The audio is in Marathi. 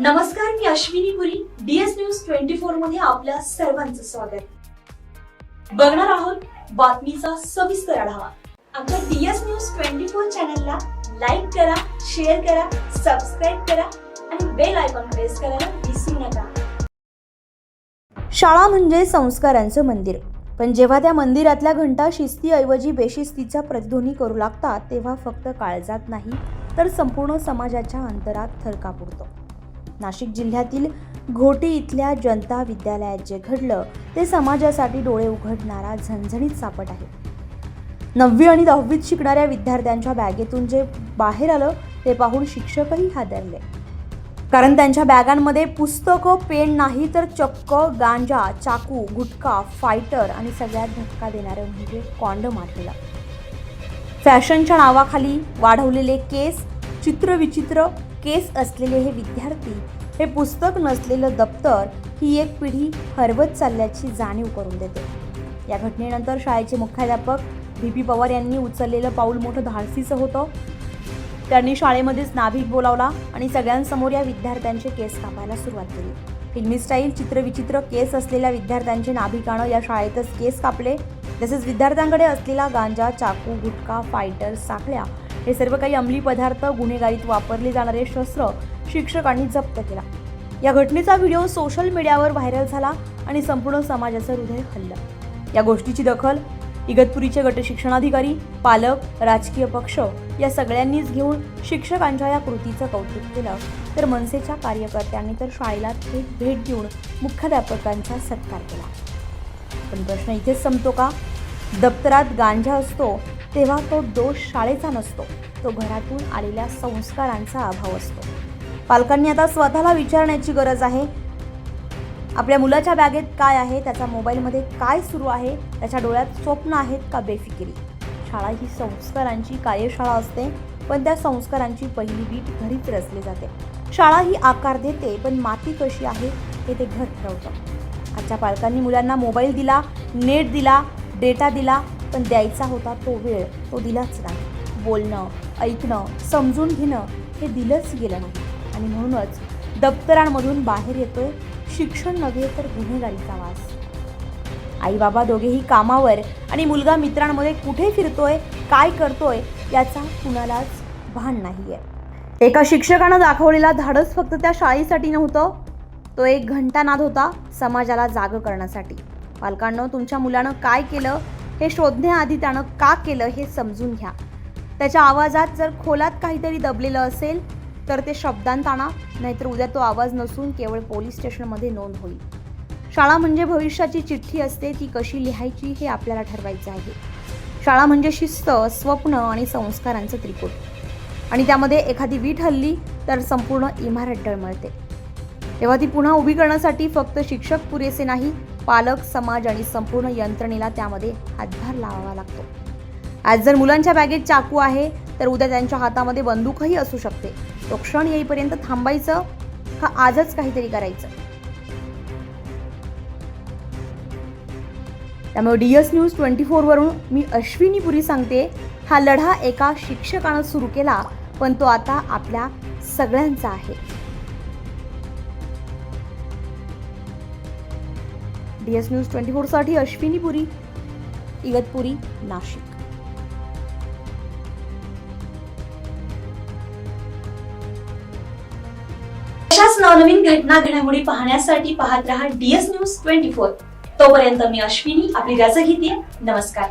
नमस्कार मी Ashwini Puri. DS news twenty फोरमध्ये आपल्या सर्वांचं स्वागत. बघणार आहोत बातमीचा सविस्तर आढावा. आमच्या डीएस न्यूज ट्वेंटी फोर चॅनलला लाईक करा शेअर करा सबस्क्राईब करा आणि बेल आयकॉन प्रेस करायला विसरू नका. शाळा म्हणजे संस्कारांचं मंदिर. पण जेव्हा त्या मंदिरातल्या घंटा शिस्तीऐवजी बेशिस्तीचा प्रतिध्वनी करू लागतात तेव्हा फक्त काळजात नाही तर संपूर्ण समाजाच्या अंतरात थरकाप उडतो. नाशिक जिल्ह्यातील घोटी इथल्या जनता विद्यालयात जे घडलं ते समाजासाठी डोळे उघडणारा झणझणीत सापट आहे. नववी आणि दहावीत शिकणाऱ्या विद्यार्थ्यांच्या बॅगेतून जे बाहेर आलं ते पाहून शिक्षकही हादरले. कारण त्यांच्या बॅगांमध्ये पुस्तकं पेन नाही तर चक्क गांजा चाकू गुटखा फायटर आणि सगळ्यात धक्का देणारं म्हणजे कॉन्डम आठवला फॅशनच्या नावाखाली वाढवलेले केस चित्रविचित्र केस असलेले हे विद्यार्थी हे पुस्तक नसलेलं दप्तर ही एक पिढी हरवत चालल्याची जाणीव करून देते. या घटनेनंतर शाळेचे मुख्याध्यापक व्ही पी पवार यांनी उचललेलं पाऊल मोठं धाडसीचं होतं. त्यांनी शाळेमध्येच नाभिक बोलावला आणि सगळ्यांसमोर या विद्यार्थ्यांचे केस कापायला सुरुवात केली. फिल्मी स्टाईल चित्रविचित्र केस असलेल्या विद्यार्थ्यांचे नाभिकानं या शाळेतच केस कापले. तसेच विद्यार्थ्यांकडे असलेला गांजा चाकू गुटखा फायटर साखळ्या हे सर्व काही अंमली पदार्थ गुन्हेगारीत वापरले जाणारे शस्त्र शिक्षकांनी जप्त केला. या घटनेचा व्हिडिओ सोशल मीडियावर व्हायरल झाला आणि संपूर्ण समाजाचं हृदय हल्लं. या गोष्टीची दखल इगतपुरीचे गट शिक्षणाधिकारी पालक राजकीय पक्ष या सगळ्यांनीच घेऊन शिक्षकांच्या या कृतीचं कौतुक केलं. तर मनसेच्या कार्यकर्त्यांनी तर शाळेला थेट भेट देऊन मुख्याध्यापकांचा सत्कार केला. पण प्रश्न इथेच संपतो का? दप्तरात गांजा असतो तेव्हा तो दोष शाळेचा नसतो. तो घरातून आलेल्या संस्कारांचा अभाव असतो. पालकांनी आता स्वतःला विचारण्याची गरज आहे. आपल्या मुलाच्या बॅगेत काय आहे? त्याचा मोबाईलमध्ये काय सुरू आहे? त्याच्या डोळ्यात स्वप्न आहेत का बेफिकिरी? शाळा ही संस्कारांची कार्यशाळा असते पण त्या संस्कारांची पहिली बीट घरीच रचली जाते. शाळा ही आकार देते पण माती कशी आहे हे ते घर ठरवतं. आजच्या पालकांनी मुलांना मोबाईल दिला नेट दिला डेटा दिला पण द्यायचा होता तो वेळ तो दिलाच नाही. बोलणं ऐकणं समजून घेणं हे दिलंच गेलं नाही. आणि म्हणूनच दप्तरांमधून बाहेर येतोय शिक्षण नव्हे तर गुन्हेगारीचा वास. आई बाबा दोघेही कामावर आणि मुलगा मित्रांमध्ये कुठे फिरतोय काय करतोय याचा कुणालाच भान नाहीये. एका शिक्षकानं दाखवलेला धाडस फक्त त्या शाळेसाठी नव्हतं. तो एक घंटानाद होता समाजाला जाग करण्यासाठी. पालकांनं तुमच्या मुलानं काय केलं? हे शोधण्याआधी त्यानं का केलं हे समजून घ्या. त्याच्या आवाजात जर खोलात काहीतरी दबलेलं असेल तर ते शब्दांत आणा नाहीतर उद्या तो आवाज नसून केवळ पोलीस स्टेशनमध्ये नोंद होईल. शाळा म्हणजे भविष्याची चिठ्ठी असते ती कशी लिहायची हे आपल्याला ठरवायचं आहे. शाळा म्हणजे शिस्त स्वप्न आणि संस्कारांचं त्रिकोट. आणि त्यामध्ये एखादी वीट हल्ली तर संपूर्ण इमारत डळमळते. तेव्हा ती पुन्हा उभी करण्यासाठी फक्त शिक्षक पुरेसे नाही पालक समाज आणि संपूर्ण यंत्रणेला त्यामध्ये हातभार लावावा लागतो. आज जर मुलांच्या बॅगेत चाकू आहे तर उद्या त्यांच्या हातामध्ये बंदूकही असू शकते. तो क्षण येईपर्यंत थांबायचं का आजच काहीतरी करायचं? त्यामुळे डी एस न्यूज ट्वेंटी फोरवरून मी अश्विनी पुरी सांगते हा लढा एका शिक्षकानं सुरू केला पण तो आता आपल्या सगळ्यांचा आहे. डी एस न्यूज ट्वेंटी फोरसाठी अश्विनी पुरी इगतपुरी नाशिक. अशाच नवनवीन घटना घडामोडी पाहण्यासाठी पाहत रहा डीएस न्यूज ट्वेंटी फोर. तोपर्यंत मी अश्विनी आपली रजा घेते. नमस्कार.